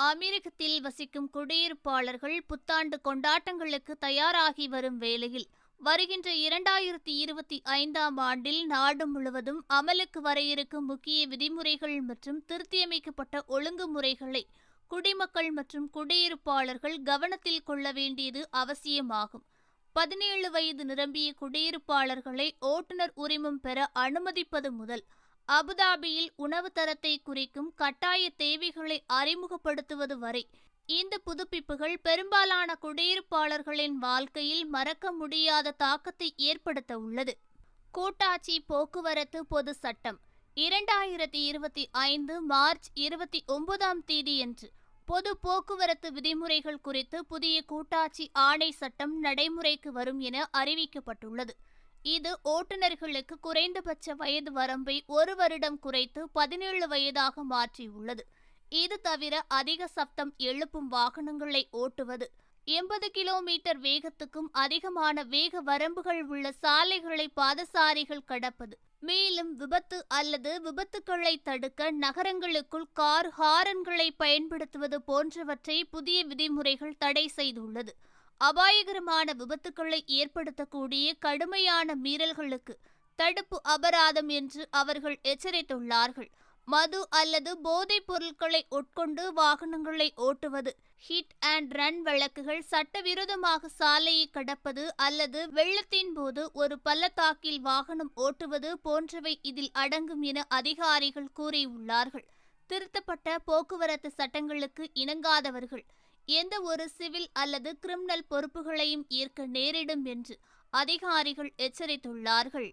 அமெரிக்கத்தில் வசிக்கும் குடியிருப்பாளர்கள் புத்தாண்டு கொண்டாட்டங்களுக்கு தயாராகி வரும் வேளையில் வருகின்ற இரண்டாயிரத்தி இருபத்தி ஐந்தாம் ஆண்டில் நாடு முழுவதும் அமலுக்கு வர இருக்கும் முக்கிய விதிமுறைகள் மற்றும் திருத்தியமைக்கப்பட்ட ஒழுங்குமுறைகளை குடிமக்கள் மற்றும் குடியிருப்பாளர்கள் கவனத்தில் கொள்ள வேண்டியது அவசியமாகும். பதினேழு வயது நிரம்பிய குடியிருப்பாளர்களை ஓட்டுநர் உரிமம் பெற அனுமதிப்பது முதல் அபுதாபியில் உணவு தரத்தை குறிக்கும் கட்டாய தேவைகளை அறிமுகப்படுத்துவது வரை இந்த புதுப்பிப்புகள் பெரும்பாலான குடியிருப்பாளர்களின் வாழ்க்கையில் மறக்க முடியாத தாக்கத்தை ஏற்படுத்த உள்ளது. கூட்டாட்சி போக்குவரத்து பொது சட்டம் இரண்டாயிரத்தி இருபத்தி ஐந்து மார்ச் இருபத்தி ஒன்பதாம் தேதியன்று பொது போக்குவரத்து விதிமுறைகள் குறித்து புதிய கூட்டாட்சி ஆணை சட்டம் நடைமுறைக்கு வரும் என அறிவிக்கப்பட்டுள்ளது. இது ஓட்டுநர்களுக்கு குறைந்தபட்ச வயது வரம்பை ஒரு வருடம் குறைத்து பதினேழு வயதாக மாற்றியுள்ளது. இது தவிர அதிக சப்தம் எழுப்பும் வாகனங்களை ஓட்டுவது எண்பது கிலோமீட்டர் வேகத்துக்கும் அதிகமான வேக வரம்புகள் உள்ள சாலைகளை பாதசாரிகள் கடப்பது மேலும் விபத்து அல்லது விபத்துக்களை தடுக்க நகரங்களுக்குள் கார் ஹாரன்களை பயன்படுத்துவது போன்றவற்றை புதிய விதிமுறைகள் தடை செய்துள்ளது. அபாயகரமான விபத்துக்களை ஏற்படுத்தக்கூடிய கடுமையான மீறல்களுக்கு தடுப்பு அபராதம் என்று அவர்கள் எச்சரித்துள்ளார்கள். மது அல்லது போதைப் பொருட்களை உட்கொண்டு வாகனங்களை ஓட்டுவது ஹிட் அண்ட் ரன் வழக்குகள் சட்டவிரோதமாக சாலையை கடப்பது அல்லது வெள்ளத்தின் போது ஒரு பள்ளத்தாக்கில் வாகனம் ஓட்டுவது போன்றவை இதில் அடங்கும் என அதிகாரிகள் கூறியுள்ளார்கள். திருத்தப்பட்ட போக்குவரத்து சட்டங்களுக்கு இணங்காதவர்கள் எந்த ஒரு சிவில் அல்லது கிரிமினல் பொறுப்புகளையும் ஏற்க நேரிடும் என்று அதிகாரிகள் எச்சரித்துள்ளார்கள்.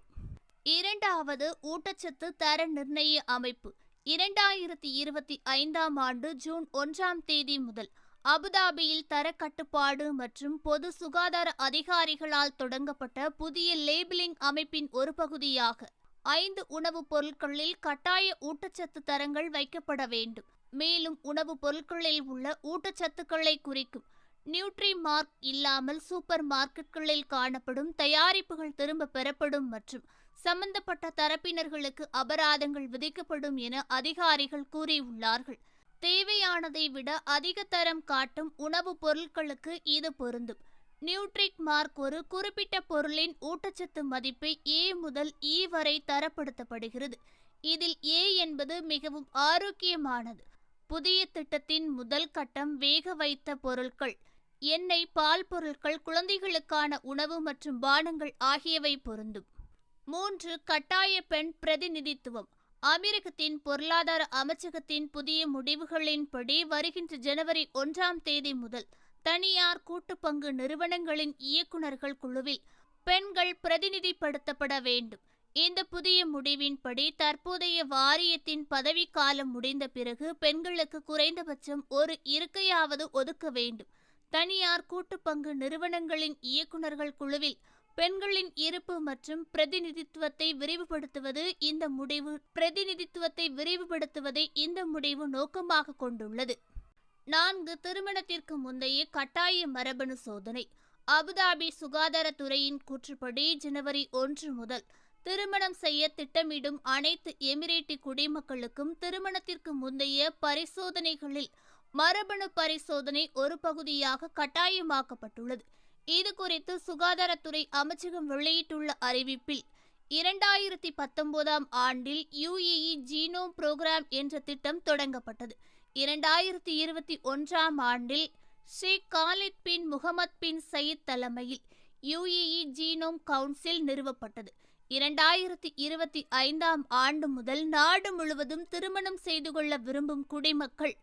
இரண்டாவது ஊட்டச்சத்து தர நிர்ணய அமைப்பு. இரண்டாயிரத்தி இருபத்தி ஐந்தாம் ஆண்டு ஜூன் ஒன்றாம் தேதி முதல் அபுதாபியில் தர கட்டுப்பாடு மற்றும் பொது சுகாதார அதிகாரிகளால் தொடங்கப்பட்ட புதிய லேபிளிங் அமைப்பின் ஒரு பகுதியாக ஐந்து உணவுப் பொருட்களில் கட்டாய ஊட்டச்சத்து தரங்கள் வைக்கப்பட வேண்டும். மேலும் உணவுப் பொருட்களில் உள்ள ஊட்டச்சத்துக்களை குறிக்கும் நியூட்ரி மார்க் இல்லாமல் சூப்பர் மார்க்கெட்களில் காணப்படும் தயாரிப்புகள் திரும்ப பெறப்படும் மற்றும் சம்பந்தப்பட்ட தரப்பினர்களுக்கு அபராதங்கள் விதிக்கப்படும் என அதிகாரிகள் கூறியுள்ளார்கள். தேவையானதை விட அதிக தரம் காட்டும் உணவுப் பொருட்களுக்கு இது பொருந்தும். நியூட்ரிக் மார்க் ஒரு குறிப்பிட்ட பொருளின் ஊட்டச்சத்து மதிப்பை ஏ முதல் இ வரை தரப்படுத்தப்படுகிறது. இதில் ஏ என்பது மிகவும் ஆரோக்கியமானது. புதிய திட்டத்தின் முதல் கட்டம் வேக வைத்த பொருட்கள் எண்ணெய் பால் பொருட்கள் குழந்தைகளுக்கான உணவு மற்றும் பானங்கள் ஆகியவை பொருந்தும். மூன்று கட்டாய பெண் பிரதிநிதித்துவம். அமெரிக்கத்தின் பொருளாதார அமைச்சகத்தின் புதிய முடிவுகளின்படி வருகின்ற ஜனவரி ஒன்றாம் தேதி முதல் தனியார் கூட்டு பங்கு நிறுவனங்களின் இயக்குநர்கள் குழுவில் பெண்கள் பிரதிநிதிப்படுத்தப்பட வேண்டும். இந்த புதிய முடிவின்படி தற்போதைய வாரியத்தின் பதவிக்காலம் முடிந்த பிறகு பெண்களுக்கு குறைந்தபட்சம் ஒரு இருக்கையாவது ஒதுக்க வேண்டும். தனியார் கூட்டு பங்கு நிறுவனங்களின் இயக்குநர்கள் குழுவில் பெண்களின் இருப்பு மற்றும் பிரதிநிதித்துவத்தை விரிவுபடுத்துவது இந்த முடிவு பிரதிநிதித்துவத்தை விரிவுபடுத்துவதை இந்த முடிவு நோக்கமாக கொண்டுள்ளது. நான்கு திருமணத்திற்கு முந்தைய கட்டாய மரபணு சோதனை. அபுதாபி சுகாதாரத்துறையின் கூற்றுப்படி ஜனவரி ஒன்று முதல் திருமணம் செய்ய திட்டமிடும் அனைத்து எமிரேட்டி குடிமக்களுக்கும் திருமணத்திற்கு முந்தைய பரிசோதனைகளில் மரபணு பரிசோதனை ஒரு பகுதியாக கட்டாயமாக்கப்பட்டுள்ளது. இது குறித்து சுகாதாரத்துறை அமைச்சகம் வெளியிட்டுள்ள அறிவிப்பில் இரண்டாயிரத்தி பத்தொன்பதாம் ஆண்டில் யுஇஇ ஜீனோம் புரோகிராம் என்ற திட்டம் தொடங்கப்பட்டது. இரண்டாயிரத்தி இருபத்தி ஒன்றாம் ஆண்டில் Sheikh Khalid bin Mohammed bin Zayed தலைமையில் யுஇஇ ஜீனோம் கவுன்சில் நிறுவப்பட்டது. இரண்டாயிரத்தி இருபத்தி ஐந்தாம் ஆண்டு முதல் நாடு முழுவதும் திருமணம் செய்து கொள்ள விரும்பும் குடிமக்கள்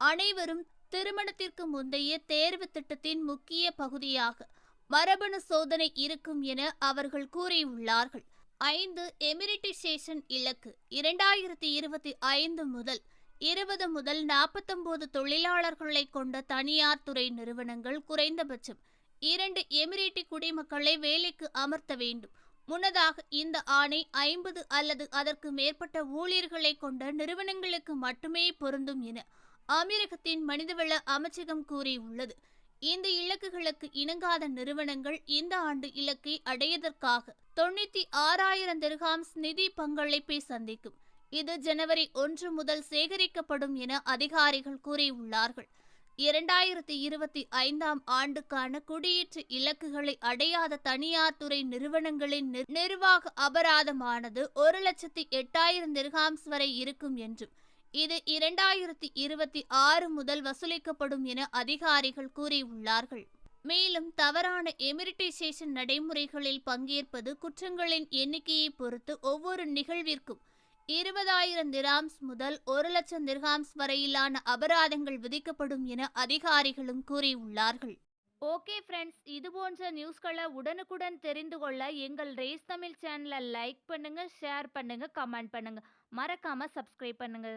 அனைவரும் திருமணத்திற்கு முந்தைய தேர்வு திட்டத்தின் முக்கிய பகுதியாக மரபணு சோதனை இருக்கும் என அவர்கள் கூறியுள்ளார்கள். ஐந்து எமிரிட்டிசேஷன் இலக்கு இரண்டாயிரத்தி இருபத்தி ஐந்து முதல் இருபது முதல் நாற்பத்தொன்பது தொழிலாளர்களை கொண்ட தனியார் துறை நிறுவனங்கள் குறைந்தபட்சம் இரண்டு எமிரேட்டி குடிமக்களை வேலைக்கு அமர்த்த வேண்டும். முன்னதாக இந்த ஆணை ஐம்பது அல்லது அதற்கு மேற்பட்ட ஊழியர்களை கொண்ட நிறுவனங்களுக்கு மட்டுமே பொருந்தும் என அமெரிக்கத்தின் மனிதவள அமைச்சகம் கூறியுள்ளது. இந்த இலக்குகளுக்கு இணங்காத நிறுவனங்கள் இந்த ஆண்டு இலக்கை அடையதற்காக தொண்ணூத்தி ஆறாயிரம் திர்ஹாம்ஸ் நிதி பங்களிப்பை சந்திக்கும். இது ஜனவரி ஒன்று முதல் சேகரிக்கப்படும் என அதிகாரிகள் கூறியுள்ளார்கள். இரண்டாயிரத்தி இருபத்தி ஐந்தாம் ஆண்டுக்கான குடியேற்ற இலக்குகளை அடையாத தனியார் துறை நிறுவனங்களின் நிர்வாக அபராதமானது ஒரு லட்சத்தி எட்டாயிரம் திர்ஹாம்ஸ் வரை இருக்கும் என்றும் இது இரண்டாயிரத்தி இருபத்தி ஆறு முதல் வசூலிக்கப்படும் என அதிகாரிகள் கூறியுள்ளார்கள். மேலும் தவறான எமிரிட்டைசேஷன் நடைமுறைகளில் பங்கேற்பது குற்றங்களின் எண்ணிக்கையை பொறுத்து ஒவ்வொரு நிகழ்விற்கும் இருபதாயிரம் திராம்ஸ் முதல் ஒரு லட்சம் திர்ஹாம்ஸ் வரையிலான அபராதங்கள் விதிக்கப்படும் என அதிகாரிகளும் கூறியுள்ளார்கள். ஓகே ஃப்ரெண்ட்ஸ் இது போன்ற நியூஸ்களை உடனுக்குடன் தெரிந்து கொள்ள எங்கள் ரேஸ் தமிழ் சேனலை லைக் பண்ணுங்க ஷேர் பண்ணுங்க கமெண்ட் பண்ணுங்க. மறக்காம சப்ஸ்கிரைப் பண்ணுங்க.